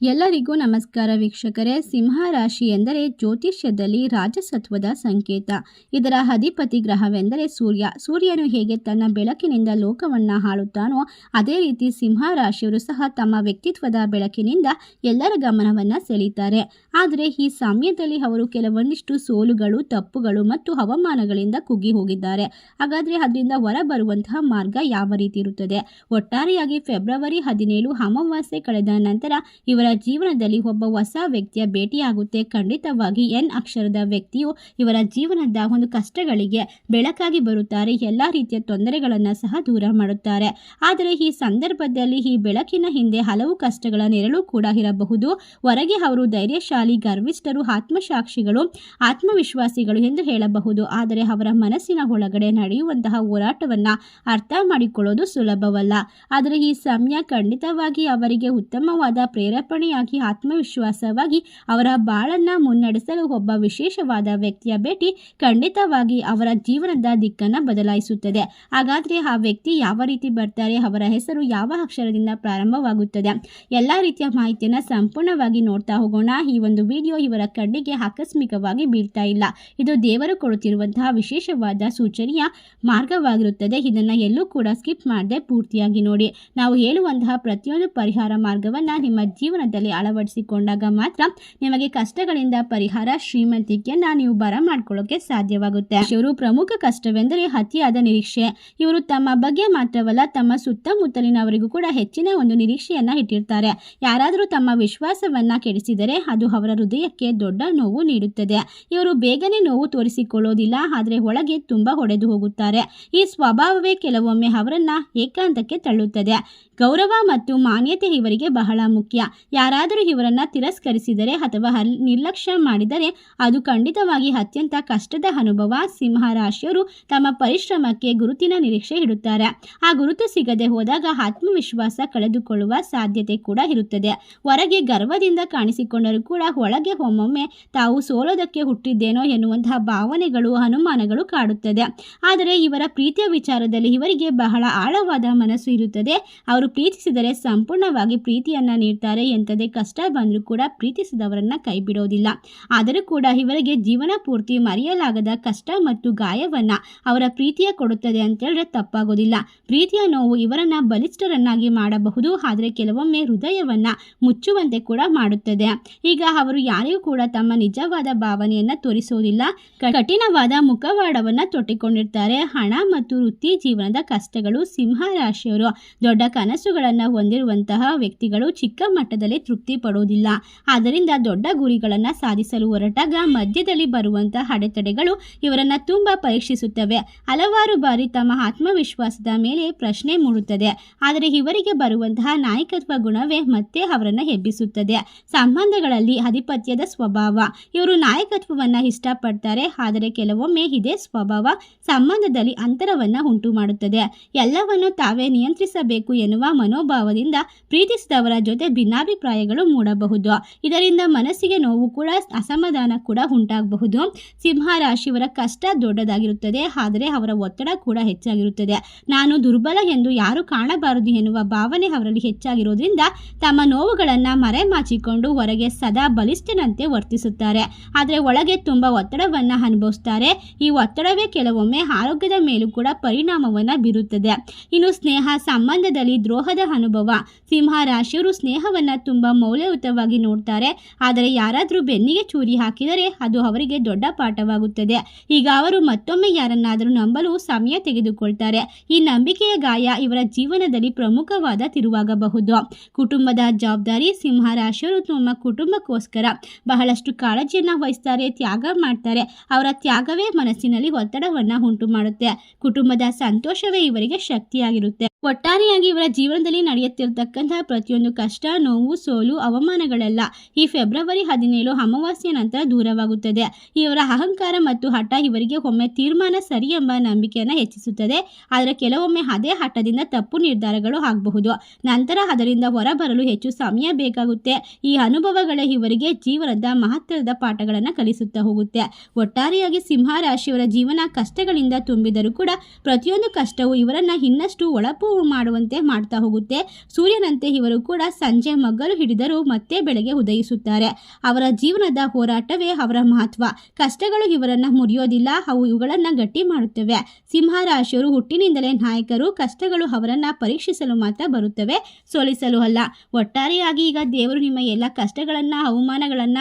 ಎಲ್ಲರಿಗೂ ನಮಸ್ಕಾರ ವೀಕ್ಷಕರೇ. ಸಿಂಹ ರಾಶಿ ಎಂದರೆ ಜ್ಯೋತಿಷ್ಯದಲ್ಲಿ ರಾಜಸತ್ವದ ಸಂಕೇತ. ಇದರ ಅಧಿಪತಿ ಗ್ರಹವೆಂದರೆ ಸೂರ್ಯ. ಸೂರ್ಯನು ಹೇಗೆ ತನ್ನ ಬೆಳಕಿನಿಂದ ಲೋಕವನ್ನು ಹಾಳುತ್ತಾನೋ, ಅದೇ ರೀತಿ ಸಿಂಹ ರಾಶಿಯವರು ಸಹ ತಮ್ಮ ವ್ಯಕ್ತಿತ್ವದ ಬೆಳಕಿನಿಂದ ಎಲ್ಲರ ಗಮನವನ್ನು ಸೆಳೀತಾರೆ. ಆದರೆ ಈ ಸಮಯದಲ್ಲಿ ಅವರು ಕೆಲವೊಂದಿಷ್ಟು ಸೋಲುಗಳು, ತಪ್ಪುಗಳು ಮತ್ತು ಹವಾಮಾನಗಳಿಂದ ಕುಗ್ಗಿ ಹೋಗಿದ್ದಾರೆ. ಹಾಗಾದರೆ ಅದರಿಂದ ಹೊರಬರುವಂತಹ ಮಾರ್ಗ ಯಾವ ರೀತಿ ಇರುತ್ತದೆ? ಒಟ್ಟಾರೆಯಾಗಿ ಫೆಬ್ರವರಿ ಹದಿನೇಳು ಅಮಾವಾಸ್ಯೆ ಕಳೆದ ನಂತರ ಇವರ ಜೀವನದಲ್ಲಿ ಒಬ್ಬ ಹೊಸ ವ್ಯಕ್ತಿಯ ಭೇಟಿಯಾಗುತ್ತೆ. ಖಂಡಿತವಾಗಿ ಎನ್ ಅಕ್ಷರದ ವ್ಯಕ್ತಿಯು ಇವರ ಜೀವನದ ಒಂದು ಕಷ್ಟಗಳಿಗೆ ಬೆಳಕಾಗಿ ಬರುತ್ತಾರೆ. ಎಲ್ಲ ರೀತಿಯ ತೊಂದರೆಗಳನ್ನು ಸಹ ದೂರ ಮಾಡುತ್ತಾರೆ. ಆದರೆ ಈ ಸಂದರ್ಭದಲ್ಲಿ ಈ ಬೆಳಕಿನ ಹಿಂದೆ ಹಲವು ಕಷ್ಟಗಳ ನೆರಳು ಕೂಡ ಇರಬಹುದು. ಹೊರಗೆ ಅವರು ಧೈರ್ಯಶಾಲಿ, ಗರ್ವಿಷ್ಠರು, ಆತ್ಮಸಾಕ್ಷಿಗಳು, ಆತ್ಮವಿಶ್ವಾಸಿಗಳು ಎಂದು ಹೇಳಬಹುದು. ಆದರೆ ಅವರ ಮನಸ್ಸಿನ ಒಳಗಡೆ ನಡೆಯುವಂತಹ ಹೋರಾಟವನ್ನು ಅರ್ಥ ಮಾಡಿಕೊಳ್ಳೋದು ಸುಲಭವಲ್ಲ. ಆದರೆ ಈ ಸಮಯ ಖಂಡಿತವಾಗಿ ಅವರಿಗೆ ಉತ್ತಮವಾದ ಪ್ರೇರೇಪಣೆಯಾಗಿ ಆತ್ಮವಿಶ್ವಾಸವಾಗಿ ಅವರ ಬಾಳನ್ನ ಮುನ್ನಡೆಸಲು ಒಬ್ಬ ವಿಶೇಷವಾದ ವ್ಯಕ್ತಿಯ ಭೇಟಿ ಖಂಡಿತವಾಗಿ ಅವರ ಜೀವನದ ದಿಕ್ಕನ್ನು ಬದಲಾಯಿಸುತ್ತದೆ. ಹಾಗಾದರೆ ಆ ವ್ಯಕ್ತಿ ಯಾವ ರೀತಿ ಬರ್ತಾರೆ, ಅವರ ಹೆಸರು ಯಾವ ಅಕ್ಷರದಿಂದ ಪ್ರಾರಂಭವಾಗುತ್ತದೆ, ಎಲ್ಲ ರೀತಿಯ ಮಾಹಿತಿಯನ್ನು ಸಂಪೂರ್ಣವಾಗಿ ನೋಡ್ತಾ ಹೋಗೋಣ. ಈ ಒಂದು ವಿಡಿಯೋ ಇವರ ಕಣ್ಣಿಗೆ ಆಕಸ್ಮಿಕವಾಗಿ ಬೀಳ್ತಾ ಇಲ್ಲ. ಇದು ದೇವರು ಕೊಡುತ್ತಿರುವಂತಹ ವಿಶೇಷವಾದ ಸೂಚನೆಯ ಮಾರ್ಗವಾಗಿರುತ್ತದೆ. ಇದನ್ನು ಎಲ್ಲೂ ಕೂಡ ಸ್ಕಿಪ್ ಮಾಡದೆ ಪೂರ್ತಿಯಾಗಿ ನೋಡಿ. ನಾವು ಹೇಳುವಂತಹ ಪ್ರತಿಯೊಂದು ಪರಿಹಾರ ಮಾರ್ಗವನ್ನು ನಿಮ್ಮ ಜೀವನದಲ್ಲಿ ಅಳವಡಿಸಿಕೊಂಡಾಗ ಮಾತ್ರ ನಿಮಗೆ ಕಷ್ಟಗಳಿಂದ ಪರಿಹಾರ ಶ್ರೀಮಂತಿಕೆಯನ್ನ ನೀವು ಬರ ಮಾಡ್ಕೊಳ್ಳೋಕೆ ಸಾಧ್ಯವಾಗುತ್ತೆ. ಇವರು ಪ್ರಮುಖ ಕಷ್ಟವೆಂದರೆ ಅತಿಯಾದ ನಿರೀಕ್ಷೆ. ಇವರು ತಮ್ಮ ಬಗ್ಗೆ ಮಾತ್ರವಲ್ಲ, ತಮ್ಮ ಸುತ್ತಮುತ್ತಲಿನವರಿಗೂ ಕೂಡ ಹೆಚ್ಚಿನ ಒಂದು ನಿರೀಕ್ಷೆಯನ್ನ ಇಟ್ಟಿರ್ತಾರೆ. ಯಾರಾದರೂ ತಮ್ಮ ವಿಶ್ವಾಸವನ್ನ ಕೆಡಿಸಿದರೆ ಅದು ಅವರ ಹೃದಯಕ್ಕೆ ದೊಡ್ಡ ನೋವು ನೀಡುತ್ತದೆ. ಇವರು ಬೇಗನೆ ನೋವು ತೋರಿಸಿಕೊಳ್ಳೋದಿಲ್ಲ, ಆದರೆ ಒಳಗೆ ತುಂಬಾ ಹೊಡೆದು ಹೋಗುತ್ತಾರೆ. ಈ ಸ್ವಭಾವವೇ ಕೆಲವೊಮ್ಮೆ ಅವರನ್ನ ಏಕಾಂತಕ್ಕೆ ತಳ್ಳುತ್ತದೆ. ಗೌರವ ಮತ್ತು ಮಾನ್ಯತೆ ಇವರಿಗೆ ಬಹಳ ಮುಖ್ಯ. ಯಾರಾದರೂ ಇವರನ್ನ ತಿರಸ್ಕರಿಸಿದರೆ ಅಥವಾ ನಿರ್ಲಕ್ಷ್ಯ ಮಾಡಿದರೆ ಅದು ಖಂಡಿತವಾಗಿ ಅತ್ಯಂತ ಕಷ್ಟದ ಅನುಭವ. ಸಿಂಹ ರಾಶಿಯವರು ತಮ್ಮ ಪರಿಶ್ರಮಕ್ಕೆ ಗುರುತಿನ ನಿರೀಕ್ಷೆ ಇಡುತ್ತಾರೆ. ಆ ಗುರುತು ಸಿಗದೆ ಹೋದಾಗ ಆತ್ಮವಿಶ್ವಾಸ ಕಳೆದುಕೊಳ್ಳುವ ಸಾಧ್ಯತೆ ಕೂಡ ಇರುತ್ತದೆ. ಹೊರಗೆ ಗರ್ವದಿಂದ ಕಾಣಿಸಿಕೊಂಡರೂ ಕೂಡ ಒಳಗೆ ಒಮ್ಮೊಮ್ಮೆ ತಾವು ಸೋಲೋದಕ್ಕೆ ಹುಟ್ಟಿದ್ದೇನೋ ಎನ್ನುವಂತಹ ಭಾವನೆಗಳು, ಅನುಮಾನಗಳು ಕಾಡುತ್ತದೆ. ಆದರೆ ಇವರ ಪ್ರೀತಿಯ ವಿಚಾರದಲ್ಲಿ ಇವರಿಗೆ ಬಹಳ ಆಳವಾದ ಮನಸ್ಸು ಇರುತ್ತದೆ. ಅವರು ಪ್ರೀತಿಸಿದರೆ ಸಂಪೂರ್ಣವಾಗಿ ಪ್ರೀತಿಯನ್ನ ನೀಡ್ತಾರೆ ಎಂಥದೇ ಕಷ್ಟ ಬಂದರೂ ಕೂಡ ಪ್ರೀತಿಸಿದವರನ್ನ ಕೈ ಬಿಡೋದಿಲ್ಲ ಆದರೂ ಕೂಡ ಇವರಿಗೆ ಜೀವನ ಪೂರ್ತಿ ಮರೆಯಲಾಗದ ಕಷ್ಟ ಮತ್ತು ಗಾಯವನ್ನ ಅವರ ಪ್ರೀತಿಯ ಕೊಡುತ್ತದೆ ಅಂತ ಹೇಳಿದ್ರೆ ತಪ್ಪಾಗೋದಿಲ್ಲ. ಪ್ರೀತಿಯ ನೋವು ಇವರನ್ನ ಬಲಿಷ್ಠರನ್ನಾಗಿ ಮಾಡಬಹುದು, ಆದರೆ ಕೆಲವೊಮ್ಮೆ ಹೃದಯವನ್ನ ಮುಚ್ಚುವಂತೆ ಕೂಡ ಮಾಡುತ್ತದೆ. ಈಗ ಅವರು ಯಾರಿಗೂ ಕೂಡ ತಮ್ಮ ನಿಜವಾದ ಭಾವನೆಯನ್ನ ತೋರಿಸುವುದಿಲ್ಲ ಕಠಿಣವಾದ ಮುಖವಾಡವನ್ನ ತೊಟ್ಟಿಕೊಂಡಿರ್ತಾರೆ. ಹಣ ಮತ್ತು ವೃತ್ತಿ ಜೀವನದ ಕಷ್ಟಗಳು ಸಿಂಹ ರಾಶಿಯವರು ದೊಡ್ಡ ಕನಸುಗಳನ್ನ ಹೊಂದಿರುವಂತಹ ವ್ಯಕ್ತಿಗಳು ಚಿಕ್ಕ ಮಟ್ಟದಲ್ಲಿ ತೃಪ್ತಿ ಪಡೋದಿಲ್ಲ. ಆದ್ದರಿಂದ ದೊಡ್ಡ ಗುರಿಗಳನ್ನು ಸಾಧಿಸಲು ಹೊರಟಾಗ ಮಧ್ಯದಲ್ಲಿ ಬರುವಂತಹ ಅಡೆತಡೆಗಳು ಇವರನ್ನು ತುಂಬಾ ಪರೀಕ್ಷಿಸುತ್ತವೆ. ಹಲವಾರು ಬಾರಿ ತಮ್ಮ ಆತ್ಮವಿಶ್ವಾಸದ ಮೇಲೆ ಪ್ರಶ್ನೆ ಮೂಡುತ್ತದೆ. ಆದರೆ ಇವರಿಗೆ ಬರುವಂತಹ ನಾಯಕತ್ವ ಗುಣವೇ ಮತ್ತೆ ಅವರನ್ನು ಎಬ್ಬಿಸುತ್ತದೆ. ಸಂಬಂಧಗಳಲ್ಲಿ ಆಧಿಪತ್ಯದ ಸ್ವಭಾವ. ಇವರು ನಾಯಕತ್ವವನ್ನ ಇಷ್ಟಪಡ್ತಾರೆ. ಆದರೆ ಕೆಲವೊಮ್ಮೆ ಇದೇ ಸ್ವಭಾವ ಸಂಬಂಧದಲ್ಲಿ ಅಂತರವನ್ನ ಉಂಟು ಮಾಡುತ್ತದೆ ಎಲ್ಲವನ್ನು ತಾವೇ ನಿಯಂತ್ರಿಸಬೇಕು ಎನ್ನುವ ಮನೋಭಾವದಿಂದ ಪ್ರೀತಿಸಿದವರ ಜೊತೆ ಭಿನ್ನಾಭಿಪ್ರಾಯಗಳು ಮೂಡಬಹುದು. ಇದರಿಂದ ಮನಸ್ಸಿಗೆ ನೋವು ಕೂಡ ಅಸಮಾಧಾನ ಕೂಡ ಉಂಟಾಗಬಹುದು. ಸಿಂಹ ರಾಶಿಯವರ ಕಷ್ಟ ದೊಡ್ಡದಾಗಿರುತ್ತದೆ, ಆದರೆ ಅವರ ಒತ್ತಡ ಕೂಡ ಹೆಚ್ಚಾಗಿರುತ್ತದೆ. ನಾನು ದುರ್ಬಲ ಎಂದು ಯಾರು ಕಾಣಬಾರದು ಎನ್ನುವ ಭಾವನೆ ಅವರಲ್ಲಿ ಹೆಚ್ಚಾಗಿರೋದ್ರಿಂದ ತಮ್ಮ ನೋವುಗಳನ್ನು ಮರೆಮಾಚಿಕೊಂಡು ಹೊರಗೆ ಸದಾ ಬಲಿಷ್ಠನಂತೆ ವರ್ತಿಸುತ್ತಾರೆ. ಆದರೆ ಒಳಗೆ ತುಂಬ ಒತ್ತಡವನ್ನು ಅನುಭವಿಸ್ತಾರೆ. ಈ ಒತ್ತಡವೇ ಕೆಲವೊಮ್ಮೆ ಆರೋಗ್ಯದ ಮೇಲೂ ಕೂಡ ಪರಿಣಾಮವನ್ನು ಬೀರುತ್ತದೆ. ಇನ್ನು ಸ್ನೇಹ ಸಂಬಂಧದಲ್ಲಿ ದ್ರೋಹದ ಅನುಭವ. ಸಿಂಹ ರಾಶಿಯವರು ಸ್ನೇಹವನ್ನ ತುಂಬಾ ಮೌಲ್ಯಯುತವಾಗಿ ನೋಡ್ತಾರೆ. ಆದರೆ ಯಾರಾದರೂ ಬೆನ್ನಿಗೆ ಚೂರಿ ಹಾಕಿದರೆ ಅದು ಅವರಿಗೆ ದೊಡ್ಡ ಪಾಠವಾಗುತ್ತದೆ. ಈಗ ಅವರು ಮತ್ತೊಮ್ಮೆ ಯಾರನ್ನಾದರೂ ನಂಬಲು ಸಮಯ ತೆಗೆದುಕೊಳ್ತಾರೆ. ಈ ನಂಬಿಕೆಯ ಗಾಯ ಇವರ ಜೀವನದಲ್ಲಿ ಪ್ರಮುಖವಾದ ತಿರುವಾಗಬಹುದು. ಕುಟುಂಬದ ಜವಾಬ್ದಾರಿ ಸಿಂಹ ರಾಶಿಯವರು ತಮ್ಮ ಕುಟುಂಬಕ್ಕೋಸ್ಕರ ಬಹಳಷ್ಟು ಕಾಳಜಿಯನ್ನ ವಹಿಸ್ತಾರೆ, ತ್ಯಾಗ ಮಾಡ್ತಾರೆ. ಅವರ ತ್ಯಾಗವೇ ಮನಸ್ಸಿನಲ್ಲಿ ಒತ್ತಡವನ್ನ ಉಂಟು ಮಾಡುತ್ತೆ ಕುಟುಂಬದ ಸಂತೋಷವೇ ಇವರಿಗೆ ಶಕ್ತಿಯಾಗಿರುತ್ತೆ. ಒಟ್ಟಾರೆಯಾಗಿ ಇವರ ಜೀವನದಲ್ಲಿ ನಡೆಯುತ್ತಿರತಕ್ಕಂತಹ ಪ್ರತಿಯೊಂದು ಕಷ್ಟ, ನೋವು ಸೋಲು ಅವಮಾನಗಳಲ್ಲ. ಈ ಫೆಬ್ರವರಿ ಹದಿನೇಳು ಅಮಾವಾಸ್ಯ ನಂತರ ದೂರವಾಗುತ್ತದೆ. ಇವರ ಅಹಂಕಾರ ಮತ್ತು ಹಠ ಇವರಿಗೆ ಒಮ್ಮೆ ತೀರ್ಮಾನ ಸರಿ ಎಂಬ ನಂಬಿಕೆಯನ್ನು ಹೆಚ್ಚಿಸುತ್ತದೆ. ಆದರೆ ಕೆಲವೊಮ್ಮೆ ಅದೇ ಹಠದಿಂದ ತಪ್ಪು ನಿರ್ಧಾರಗಳು ಆಗಬಹುದು. ನಂತರ ಅದರಿಂದ ಹೊರಬರಲು ಹೆಚ್ಚು ಸಮಯ ಬೇಕಾಗುತ್ತೆ. ಈ ಅನುಭವಗಳೇ ಇವರಿಗೆ ಜೀವನದ ಮಹತ್ವದ ಪಾಠಗಳನ್ನು ಕಲಿಸುತ್ತಾ ಹೋಗುತ್ತೆ. ಒಟ್ಟಾರೆಯಾಗಿ ಸಿಂಹ ರಾಶಿಯವರ ಜೀವನ ಕಷ್ಟಗಳಿಂದ ತುಂಬಿದರೂ ಕೂಡ ಪ್ರತಿಯೊಂದು ಕಷ್ಟವು ಇವರನ್ನ ಇನ್ನಷ್ಟು ಒಳಪು ಮಾಡುವಂತೆ ಮಾಡ್ತಾ ಹೋಗುತ್ತೆ. ಸೂರ್ಯನಂತೆ ಇವರು ಕೂಡ ಸಂಜೆ ಮಗ್ಗಲು ಹಗಲು ಹಿಡಿದರೂ ಮತ್ತೆ ಬೆಳಗ್ಗೆ ಉದಯಿಸುತ್ತಾರೆ. ಅವರ ಜೀವನದ ಹೋರಾಟವೇ ಅವರ ಮಹತ್ವ. ಕಷ್ಟಗಳು ಇವರನ್ನ ಮುರಿಯೋದಿಲ್ಲ, ಅವು ಇವುಗಳನ್ನ ಗಟ್ಟಿ ಮಾಡುತ್ತವೆ. ಸಿಂಹರಾಶಿಯವರು ಹುಟ್ಟಿನಿಂದಲೇ ನಾಯಕರು, ಕಷ್ಟಗಳು ಅವರನ್ನ ಪರೀಕ್ಷಿಸಲು ಮಾತ್ರ ಬರುತ್ತವೆ, ಸೋಲಿಸಲು ಅಲ್ಲ. ಒಟ್ಟಾರೆಯಾಗಿ ಈಗ ದೇವರು ನಿಮ್ಮ ಎಲ್ಲ ಕಷ್ಟಗಳನ್ನ, ಅವಮಾನಗಳನ್ನ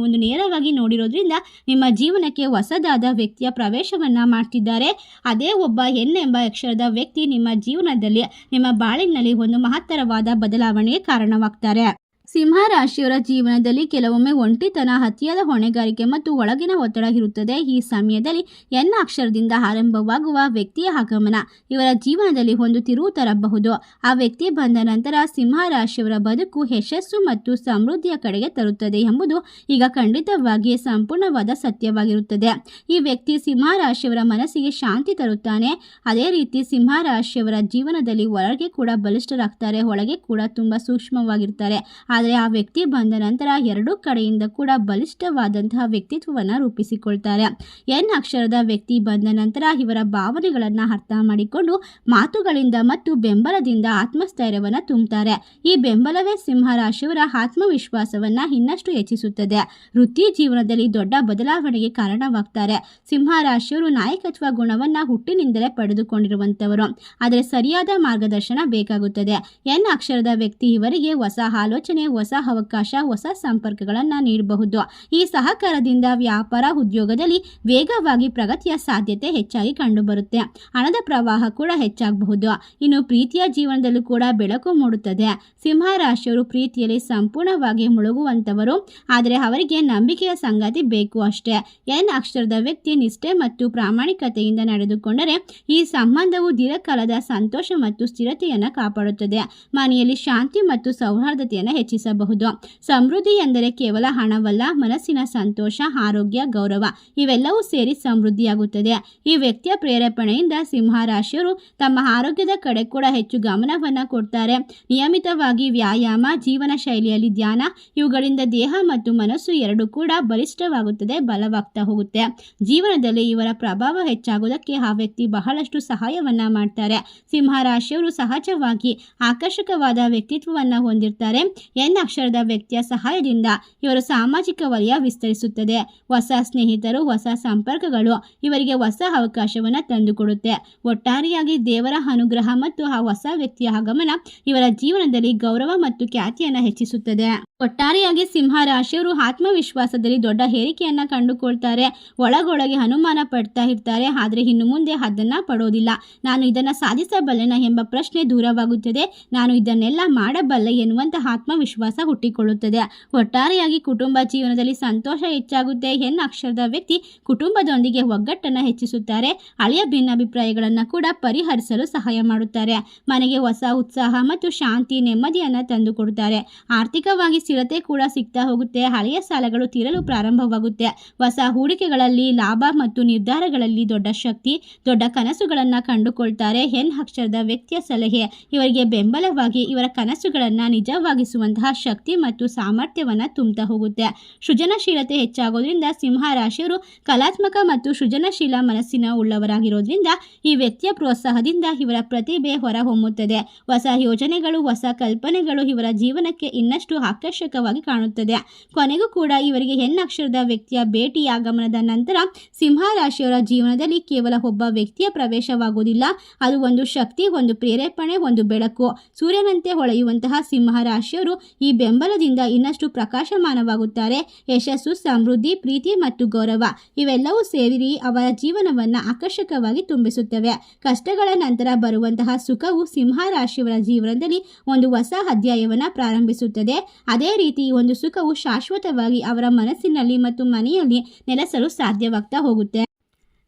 ಒಂದು ನೇರವಾಗಿ ನೋಡಿರೋದ್ರಿಂದ ನಿಮ್ಮ ಜೀವನಕ್ಕೆ ಹೊಸದಾದ ವ್ಯಕ್ತಿಯ ಪ್ರವೇಶವನ್ನ ಮಾಡ್ತಿದ್ದಾರೆ. ಅದೇ ಒಬ್ಬ ಎನ್ ಎಂಬ ಅಕ್ಷರದ ವ್ಯಕ್ತಿ ನಿಮ್ಮ ಜೀವನದಲ್ಲಿ ನಿಮ್ಮ ಬಾಳಿನಲ್ಲಿ ಒಂದು ಮಹತ್ತರವಾದ ಬದಲಾವಣೆಗೆ ಕಾರಣವಾಗ್ತಾರೆ. ಸಿಂಹ ರಾಶಿಯವರ ಜೀವನದಲ್ಲಿ ಕೆಲವೊಮ್ಮೆ ಒಂಟಿತನ, ಅತಿಯಾದ ಹೊಣೆಗಾರಿಕೆ ಮತ್ತು ಒಳಗಿನ ಒತ್ತಡ ಇರುತ್ತದೆ. ಈ ಸಮಯದಲ್ಲಿ ಎನ್ ಅಕ್ಷರದಿಂದ ಆರಂಭವಾಗುವ ವ್ಯಕ್ತಿಯ ಆಗಮನ. ಇವರ ಜೀವನದಲ್ಲಿ ಒಂದು ತಿರುವು ತರಬಹುದು. ಆ ವ್ಯಕ್ತಿ ಬಂದ ನಂತರ ಸಿಂಹ ರಾಶಿಯವರ ಬದುಕು ಯಶಸ್ಸು ಮತ್ತು ಸಮೃದ್ಧಿಯ ಕಡೆಗೆ ತರುತ್ತದೆ ಎಂಬುದು ಈಗ ಖಂಡಿತವಾಗಿ ಸಂಪೂರ್ಣವಾದ ಸತ್ಯವಾಗಿರುತ್ತದೆ. ಈ ವ್ಯಕ್ತಿ ಸಿಂಹ ರಾಶಿಯವರ ಮನಸ್ಸಿಗೆ ಶಾಂತಿ ತರುತ್ತಾನೆ. ಅದೇ ರೀತಿ ಸಿಂಹ ರಾಶಿಯವರ ಜೀವನದಲ್ಲಿ ಹೊರಗೆ ಕೂಡ ಬಲಿಷ್ಠರಾಗ್ತಾರೆ, ಒಳಗೆ ಕೂಡ ತುಂಬ ಸೂಕ್ಷ್ಮವಾಗಿರ್ತಾರೆ. ಆದರೆ ಆ ವ್ಯಕ್ತಿ ಬಂದ ನಂತರ ಎರಡೂ ಕಡೆಯಿಂದ ಕೂಡ ಬಲಿಷ್ಠವಾದಂತಹ ವ್ಯಕ್ತಿತ್ವವನ್ನು ರೂಪಿಸಿಕೊಳ್ತಾರೆ. ಎನ್ ಅಕ್ಷರದ ವ್ಯಕ್ತಿ ಬಂದ ನಂತರ ಇವರ ಭಾವನೆಗಳನ್ನು ಅರ್ಥ ಮಾಡಿಕೊಂಡು ಮಾತುಗಳಿಂದ ಮತ್ತು ಬೆಂಬಲದಿಂದ ಆತ್ಮಸ್ಥೈರ್ಯವನ್ನು ತುಂಬುತ್ತಾರೆ ಈ ಬೆಂಬಲವೇ ಸಿಂಹರಾಶಿಯವರ ಆತ್ಮವಿಶ್ವಾಸವನ್ನು ಇನ್ನಷ್ಟು ಹೆಚ್ಚಿಸುತ್ತದೆ. ವೃತ್ತಿ ಜೀವನದಲ್ಲಿ ದೊಡ್ಡ ಬದಲಾವಣೆಗೆ ಕಾರಣವಾಗ್ತಾರೆ. ಸಿಂಹರಾಶಿಯವರು ನಾಯಕತ್ವ ಗುಣವನ್ನು ಹುಟ್ಟಿನಿಂದಲೇ ಪಡೆದುಕೊಂಡಿರುವಂಥವರು ಆದರೆ ಸರಿಯಾದ ಮಾರ್ಗದರ್ಶನ ಬೇಕಾಗುತ್ತದೆ. ಎನ್ ಅಕ್ಷರದ ವ್ಯಕ್ತಿ ಇವರಿಗೆ ಹೊಸ ಆಲೋಚನೆ ಹೊಸ ಅವಕಾಶ, ಹೊಸ ಸಂಪರ್ಕಗಳನ್ನು ನೀಡಬಹುದು. ಈ ಸಹಕಾರದಿಂದ ವ್ಯಾಪಾರ ಉದ್ಯೋಗದಲ್ಲಿ ವೇಗವಾಗಿ ಪ್ರಗತಿಯ ಸಾಧ್ಯತೆ ಹೆಚ್ಚಾಗಿ ಕಂಡುಬರುತ್ತೆ. ಹಣದ ಪ್ರವಾಹ ಕೂಡ ಹೆಚ್ಚಾಗಬಹುದು. ಇನ್ನು ಪ್ರೀತಿಯ ಜೀವನದಲ್ಲೂ ಕೂಡ ಬೆಳಕು ಮೂಡುತ್ತದೆ. ಸಿಂಹ ರಾಶಿಯವರು ಪ್ರೀತಿಯಲ್ಲಿ ಸಂಪೂರ್ಣವಾಗಿ ಮುಳುಗುವಂಥವರು ಆದರೆ ಅವರಿಗೆ ನಂಬಿಕೆಯ ಸಂಗತಿ ಬೇಕು ಅಷ್ಟೇ. ಎನ್ ಅಕ್ಷರದ ವ್ಯಕ್ತಿ ನಿಷ್ಠೆ ಮತ್ತು ಪ್ರಾಮಾಣಿಕತೆಯಿಂದ ನಡೆದುಕೊಂಡರೆ ಈ ಸಂಬಂಧವು ದೀರ್ಘಕಾಲದ ಸಂತೋಷ ಮತ್ತು ಸ್ಥಿರತೆಯನ್ನು ಕಾಪಾಡುತ್ತದೆ. ಮನೆಯಲ್ಲಿ ಶಾಂತಿ ಮತ್ತು ಸೌಹಾರ್ದತೆಯನ್ನು ಹೆಚ್ಚಿಸಬಹುದು ಸಮೃದ್ಧಿ ಎಂದರೆ ಕೇವಲ ಹಣವಲ್ಲ, ಮನಸ್ಸಿನ ಸಂತೋಷ, ಆರೋಗ್ಯ, ಗೌರವ. ಇವೆಲ್ಲವೂ ಸೇರಿ ಸಮೃದ್ಧಿಯಾಗುತ್ತದೆ. ಈ ವ್ಯಕ್ತಿಯ ಪ್ರೇರೇಪಣೆಯಿಂದ ಸಿಂಹರಾಶಿಯರು ತಮ್ಮ ಆರೋಗ್ಯದ ಕಡೆ ಕೂಡ ಹೆಚ್ಚು ಗಮನವನ್ನು ಕೊಡ್ತಾರೆ. ನಿಯಮಿತವಾಗಿ ವ್ಯಾಯಾಮ, ಜೀವನ ಶೈಲಿಯಲ್ಲಿ ಧ್ಯಾನ, ಇವುಗಳಿಂದ ದೇಹ ಮತ್ತು ಮನಸ್ಸು ಎರಡೂ ಕೂಡ ಬಲಿಷ್ಠವಾಗುತ್ತದೆ, ಬಲವಾಗ್ತಾ ಹೋಗುತ್ತೆ. ಜೀವನದಲ್ಲಿ ಇವರ ಪ್ರಭಾವ ಹೆಚ್ಚಾಗುವುದಕ್ಕೆ ಆ ವ್ಯಕ್ತಿ ಬಹಳಷ್ಟು ಸಹಾಯವನ್ನ ಮಾಡ್ತಾರೆ. ಸಿಂಹ ರಾಶಿಯವರು ಸಹಜವಾಗಿ ಆಕರ್ಷಕವಾದ ವ್ಯಕ್ತಿತ್ವವನ್ನು ಹೊಂದಿರ್ತಾರೆ. ಎನ್ ಅಕ್ಷರದ ವ್ಯಕ್ತಿಯ ಸಹಾಯದಿಂದ ಇವರು ಸಾಮಾಜಿಕ ವಲಯ ವಿಸ್ತರಿಸುತ್ತದೆ. ಹೊಸ ಸ್ನೇಹಿತರು, ಹೊಸ ಸಂಪರ್ಕಗಳು ಇವರಿಗೆ ಹೊಸ ಅವಕಾಶವನ್ನು ತಂದುಕೊಡುತ್ತೆ. ಒಟ್ಟಾರೆಯಾಗಿ ದೇವರ ಅನುಗ್ರಹ ಮತ್ತು ಆ ಹೊಸ ವ್ಯಕ್ತಿಯ ಆಗಮನ ಇವರ ಜೀವನದಲ್ಲಿ ಗೌರವ ಮತ್ತು ಖ್ಯಾತಿಯನ್ನು ಹೆಚ್ಚಿಸುತ್ತದೆ. ಒಟ್ಟಾರೆಯಾಗಿ ಸಿಂಹ ರಾಶಿಯವರು ಆತ್ಮವಿಶ್ವಾಸದಲ್ಲಿ ದೊಡ್ಡ ಹೇರಿಕೆಯನ್ನ ಕಂಡುಕೊಳ್ತಾರೆ. ಒಳಗೊಳಗೆ ಅನುಮಾನ ಪಡ್ತಾ ಇರ್ತಾರೆ. ಆದ್ರೆ ಇನ್ನು ಮುಂದೆ ಅದನ್ನ ಪಡೋದಿಲ್ಲ. ನಾನು ಇದನ್ನ ಸಾಧಿಸಬಲ್ಲೆನ ಎಂಬ ಪ್ರಶ್ನೆ ದೂರವಾಗುತ್ತದೆ. ನಾನು ಇದನ್ನೆಲ್ಲ ಮಾಡಬಲ್ಲೆ ಎನ್ನುವಂತಹ ಆತ್ಮವಿಶ್ವಾಸ ಹುಟ್ಟಿಕೊಳ್ಳುತ್ತದೆ. ಒಟ್ಟಾರೆಯಾಗಿ ಕುಟುಂಬ ಜೀವನದಲ್ಲಿ ಸಂತೋಷ ಹೆಚ್ಚಾಗುತ್ತೆ ಹೆಣ್ಣು ಅಕ್ಷರದ ವ್ಯಕ್ತಿ ಕುಟುಂಬದೊಂದಿಗೆ ಒಗ್ಗಟ್ಟನ್ನು ಹೆಚ್ಚಿಸುತ್ತಾರೆ. ಹಳೆಯ ಭಿನ್ನಾಭಿಪ್ರಾಯಗಳನ್ನು ಕೂಡ ಪರಿಹರಿಸಲು ಸಹಾಯ ಮಾಡುತ್ತಾರೆ. ಮನೆಗೆ ಹೊಸ ಉತ್ಸಾಹ ಮತ್ತು ಶಾಂತಿ ನೆಮ್ಮದಿಯನ್ನು ತಂದುಕೊಡುತ್ತಾರೆ. ಆರ್ಥಿಕವಾಗಿ ಸ್ಥಿರತೆ ಕೂಡ ಸಿಗ್ತಾ ಹೋಗುತ್ತೆ. ಹಳೆಯ ಸಾಲಗಳು ತೀರಲು ಪ್ರಾರಂಭವಾಗುತ್ತೆ. ಹೊಸ ಹೂಡಿಕೆಗಳಲ್ಲಿ ಲಾಭ ಮತ್ತು ನಿರ್ಧಾರಗಳಲ್ಲಿ ದೊಡ್ಡ ಶಕ್ತಿ, ದೊಡ್ಡ ಕನಸುಗಳನ್ನು ಕಂಡುಕೊಳ್ತಾರೆ. ಹೆನ್ ಅಕ್ಷರದ ವ್ಯಕ್ತಿಯ ಸಲಹೆ, ಇವರಿಗೆ ಬೆಂಬಲವಾಗಿ ಇವರ ಕನಸುಗಳನ್ನು ನಿಜವಾಗಿಸುವಂತಹ ಶಕ್ತಿ ಮತ್ತು ಸಾಮರ್ಥ್ಯವನ್ನು ತುಂಬುತ್ತಾ ಹೋಗುತ್ತೆ. ಸೃಜನಶೀಲತೆ ಹೆಚ್ಚಾಗೋದ್ರಿಂದ ಸಿಂಹ ರಾಶಿಯವರು ಕಲಾತ್ಮಕ ಮತ್ತು ಸೃಜನಶೀಲ ಮನಸ್ಸಿನ ಉಳ್ಳವರಾಗಿರೋದ್ರಿಂದ ಈ ವ್ಯಕ್ತಿಯ ಪ್ರೋತ್ಸಾಹದಿಂದ ಇವರ ಪ್ರತಿಭೆ ಹೊರಹೊಮ್ಮುತ್ತದೆ. ಹೊಸ ಯೋಜನೆಗಳು, ಹೊಸ ಕಲ್ಪನೆಗಳು ಇವರ ಜೀವನಕ್ಕೆ ಇನ್ನಷ್ಟು ಆಕರ್ಷಕವಾಗಿ ಕಾಣುತ್ತದೆ. ಕೊನೆಗೂ ಕೂಡ ಇವರಿಗೆ ಹೆಣ್ಣಕ್ಷರದ ವ್ಯಕ್ತಿಯ ಭೇಟಿ ಆಗಮನದ ನಂತರ ಸಿಂಹ ರಾಶಿಯವರ ಜೀವನದಲ್ಲಿ ಕೇವಲ ಒಬ್ಬ ವ್ಯಕ್ತಿಯ ಪ್ರವೇಶವಾಗುವುದಿಲ್ಲ. ಅದು ಒಂದು ಶಕ್ತಿ, ಒಂದು ಪ್ರೇರೇಪಣೆ, ಒಂದು ಬೆಳಕು. ಸೂರ್ಯನಂತೆ ಹೊಳೆಯುವಂತಹ ಸಿಂಹ ರಾಶಿಯವರು ಈ ಬೆಂಬಲದಿಂದ ಇನ್ನಷ್ಟು ಪ್ರಕಾಶಮಾನವಾಗುತ್ತಾರೆ. ಯಶಸ್ಸು, ಸಮೃದ್ಧಿ, ಪ್ರೀತಿ ಮತ್ತು ಗೌರವ ಇವೆಲ್ಲವೂ ಸೇರಿ ಅವರ ಜೀವನವನ್ನು ಆಕರ್ಷಕವಾಗಿ ತುಂಬಿಸುತ್ತವೆ. ಕಷ್ಟಗಳ ನಂತರ ಬರುವಂತಹ ಸುಖವು ಸಿಂಹ ರಾಶಿಯವರ ಜೀವನದಲ್ಲಿ ಒಂದು ಹೊಸ ಅಧ್ಯಾಯವನ್ನು ಪ್ರಾರಂಭಿಸುತ್ತದೆ. ಅದೇ ರೀತಿ ಈ ಒಂದು ಸುಖವು ಶಾಶ್ವತವಾಗಿ ಅವರ ಮನಸ್ಸಿನಲ್ಲಿ ಮತ್ತು ಮನೆಯಲ್ಲಿ ನೆಲೆಸಲು ಸಾಧ್ಯವಾಗ್ತಾ ಹೋಗುತ್ತೆ.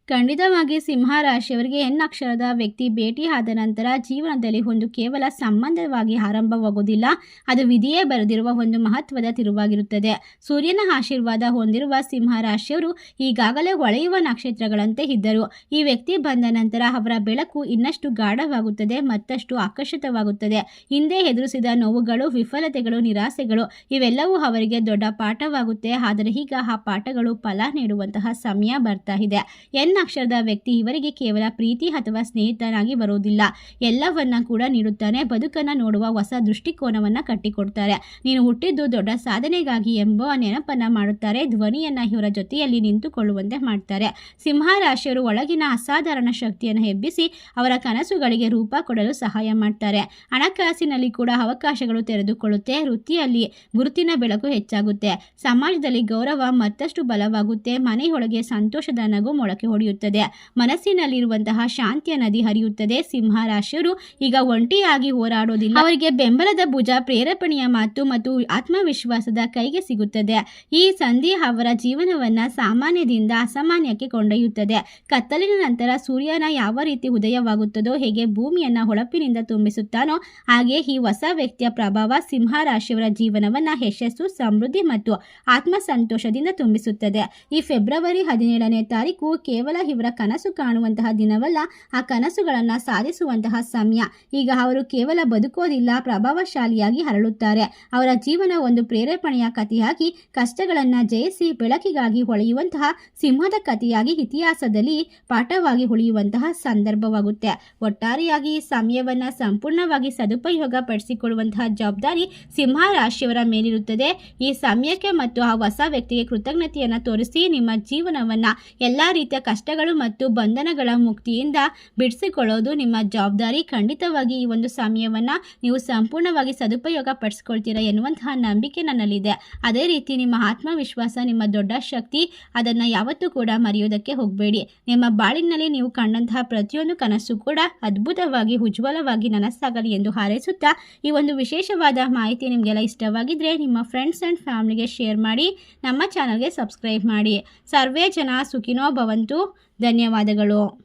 ಖಂಡಿತವಾಗಿ ಸಿಂಹ ರಾಶಿಯವರಿಗೆ ಎನ್ ಅಕ್ಷರದ ವ್ಯಕ್ತಿ ಭೇಟಿಯಾದ ನಂತರ ಜೀವನದಲ್ಲಿ ಒಂದು ಕೇವಲ ಸಂಬಂಧವಾಗಿ ಆರಂಭವಾಗುವುದಿಲ್ಲ. ಅದು ವಿಧಿಯೇ ಬರೆದಿರುವ ಒಂದು ಮಹತ್ವದ ತಿರುವಾಗಿರುತ್ತದೆ. ಸೂರ್ಯನ ಆಶೀರ್ವಾದ ಹೊಂದಿರುವ ಸಿಂಹ ರಾಶಿಯವರು ಈಗಾಗಲೇ ಹೊಳೆಯುವ ನಕ್ಷತ್ರಗಳಂತೆ ಇದ್ದರು. ಈ ವ್ಯಕ್ತಿ ಬಂದ ನಂತರ ಅವರ ಬೆಳಕು ಇನ್ನಷ್ಟು ಗಾಢವಾಗುತ್ತದೆ, ಮತ್ತಷ್ಟು ಆಕರ್ಷಿತವಾಗುತ್ತದೆ. ಹಿಂದೆ ಎದುರಿಸಿದ ನೋವುಗಳು, ವಿಫಲತೆಗಳು, ನಿರಾಸೆಗಳು, ಇವೆಲ್ಲವೂ ಅವರಿಗೆ ದೊಡ್ಡ ಪಾಠವಾಗುತ್ತೆ. ಆದರೆ ಈಗ ಆ ಪಾಠಗಳು ಫಲ ನೀಡುವಂತಹ ಸಮಯ ಬರ್ತಾ ಇದೆ. ಎನ್ ಅಕ್ಷರದ ವ್ಯಕ್ತಿ ಇವರಿಗೆ ಕೇವಲ ಪ್ರೀತಿ ಅಥವಾ ಸ್ನೇಹಿತನಾಗಿ ಬರುವುದಿಲ್ಲ. ಎಲ್ಲವನ್ನ ಕೂಡ ನೀಡುತ್ತಾನೆ. ಬದುಕನ್ನು ನೋಡುವ ಹೊಸ ದೃಷ್ಟಿಕೋನವನ್ನು ಕಟ್ಟಿಕೊಡ್ತಾರೆ. ನೀನು ಹುಟ್ಟಿದ್ದು ದೊಡ್ಡ ಸಾಧನೆಗಾಗಿ ಎಂಬ ನೆನಪನ್ನ ಮಾಡುತ್ತಾರೆ. ಧ್ವನಿಯನ್ನ ಇವರ ಜೊತೆಯಲ್ಲಿ ನಿಂತುಕೊಳ್ಳುವಂತೆ ಮಾಡ್ತಾರೆ. ಸಿಂಹ ರಾಶಿಯರು ಒಳಗಿನ ಅಸಾಧಾರಣ ಶಕ್ತಿಯನ್ನು ಎಬ್ಬಿಸಿ ಅವರ ಕನಸುಗಳಿಗೆ ರೂಪ ಕೊಡಲು ಸಹಾಯ ಮಾಡ್ತಾರೆ. ಹಣಕಾಸಿನಲ್ಲಿ ಕೂಡ ಅವಕಾಶಗಳು ತೆರೆದುಕೊಳ್ಳುತ್ತೆ. ವೃತ್ತಿಯಲ್ಲಿ ಗುರುತಿನ ಬೆಳಕು ಹೆಚ್ಚಾಗುತ್ತೆ. ಸಮಾಜದಲ್ಲಿ ಗೌರವ ಮತ್ತಷ್ಟು ಬಲವಾಗುತ್ತೆ. ಮನೆಯೊಳಗೆ ಸಂತೋಷದ ನಗು ಮೊಳಕೆ ಹೊಡೆಯುತ್ತದೆ ಮನಸ್ಸಿನಲ್ಲಿರುವಂತಹ ಶಾಂತಿಯ ನದಿ ಹರಿಯುತ್ತದೆ. ಸಿಂಹ ರಾಶಿಯವರು ಈಗ ಒಂಟಿಯಾಗಿ ಹೋರಾಡೋದಿಲ್ಲ. ಅವರಿಗೆ ಬೆಂಬಲದ ಭುಜ, ಪ್ರೇರೇಪಣೆಯ ಮಾತು ಮತ್ತು ಆತ್ಮವಿಶ್ವಾಸದ ಕೈಗೆ ಸಿಗುತ್ತದೆ. ಈ ಸಂಧಿ ಅವರ ಜೀವನವನ್ನ ಸಾಮಾನ್ಯದಿಂದ ಅಸಾಮಾನ್ಯಕ್ಕೆ ಕೊಂಡೊಯ್ಯುತ್ತದೆ. ಕತ್ತಲಿನ ನಂತರ ಸೂರ್ಯನ ಯಾವ ರೀತಿ ಉದಯವಾಗುತ್ತದೋ, ಹೇಗೆ ಭೂಮಿಯನ್ನ ಹೊಳಪಿನಿಂದ ತುಂಬಿಸುತ್ತಾನೋ, ಹಾಗೆ ಈ ಹೊಸ ವ್ಯಕ್ತಿಯ ಪ್ರಭಾವ ಸಿಂಹ ರಾಶಿಯವರ ಜೀವನವನ್ನ ಯಶಸ್ಸು, ಸಮೃದ್ಧಿ ಮತ್ತು ಆತ್ಮ ಸಂತೋಷದಿಂದ ತುಂಬಿಸುತ್ತದೆ. ಈ ಫೆಬ್ರವರಿ ಹದಿನೇಳನೇ ತಾರೀಕು ಕೇವಲ ಇವರ ಕನಸು ಕಾಣುವಂತಹ ದಿನವಲ್ಲ, ಆ ಕನಸುಗಳನ್ನು ಸಾಧಿಸುವಂತಹ ಸಮಯ. ಈಗ ಅವರು ಕೇವಲ ಬದುಕೋದಿಲ್ಲ, ಪ್ರಭಾವಶಾಲಿಯಾಗಿ ಹರಳುತ್ತಾರೆ. ಅವರ ಜೀವನ ಒಂದು ಪ್ರೇರೇಪಣೆಯ ಕಥೆಯಾಗಿ, ಕಷ್ಟಗಳನ್ನು ಜಯಿಸಿ ಬೆಳಕಿಗಾಗಿ ಹೊಳೆಯುವಂತಹ ಸಿಂಹದ ಕಥೆಯಾಗಿ ಇತಿಹಾಸದಲ್ಲಿ ಪಾಠವಾಗಿ ಉಳಿಯುವಂತಹ ಸಂದರ್ಭವಾಗುತ್ತೆ. ಒಟ್ಟಾರೆಯಾಗಿ ಈ ಸಮಯವನ್ನು ಸಂಪೂರ್ಣವಾಗಿ ಸದುಪಯೋಗ ಪಡಿಸಿಕೊಳ್ಳುವಂತಹ ಜವಾಬ್ದಾರಿ ಸಿಂಹ ರಾಶಿಯವರ ಮೇಲಿರುತ್ತದೆ. ಈ ಸಮಯಕ್ಕೆ ಮತ್ತು ಆ ಹೊಸ ವ್ಯಕ್ತಿಗೆ ಕೃತಜ್ಞತೆಯನ್ನು ತೋರಿಸಿ ನಿಮ್ಮ ಜೀವನವನ್ನು ಎಲ್ಲ ರೀತಿಯ ಕಷ್ಟಗಳು ಮತ್ತು ಬಂಧನಗಳ ಮುಕ್ತಿಯಿಂದ ಬಿಡಿಸಿಕೊಳ್ಳೋದು ನಿಮ್ಮ ಜವಾಬ್ದಾರಿ. ಖಂಡಿತವಾಗಿ ಈ ಒಂದು ಸಮಯವನ್ನು ನೀವು ಸಂಪೂರ್ಣವಾಗಿ ಸದುಪಯೋಗ ಪಡಿಸ್ಕೊಳ್ತೀರಾ ಎನ್ನುವಂತಹ ನಂಬಿಕೆ ನನ್ನಲ್ಲಿದೆ. ಅದೇ ರೀತಿ ನಿಮ್ಮ ಆತ್ಮವಿಶ್ವಾಸ, ನಿಮ್ಮ ದೊಡ್ಡ ಶಕ್ತಿ, ಅದನ್ನು ಯಾವತ್ತೂ ಕೂಡ ಮರೆಯೋದಕ್ಕೆ ಹೋಗಬೇಡಿ. ನಿಮ್ಮ ಬಾಳಿನಲ್ಲಿ ನೀವು ಕಂಡಂತಹ ಪ್ರತಿಯೊಂದು ಕನಸು ಕೂಡ ಅದ್ಭುತವಾಗಿ, ಉಜ್ವಲವಾಗಿ ನನಸಾಗಲಿ ಎಂದು ಹಾರೈಸುತ್ತಾ ಈ ಒಂದು ವಿಶೇಷವಾದ ಮಾಹಿತಿ ನಿಮಗೆಲ್ಲ ಇಷ್ಟವಾಗಿದ್ದರೆ ನಿಮ್ಮ ಫ್ರೆಂಡ್ಸ್ ಆ್ಯಂಡ್ ಫ್ಯಾಮ್ಲಿಗೆ ಶೇರ್ ಮಾಡಿ, ನಮ್ಮ ಚಾನಲ್ಗೆ ಸಬ್ಸ್ಕ್ರೈಬ್ ಮಾಡಿ. ಸರ್ವೇ ಜನ ಸುಖಿನೋ ಭವಂತು. ಧನ್ಯವಾದಗಳು.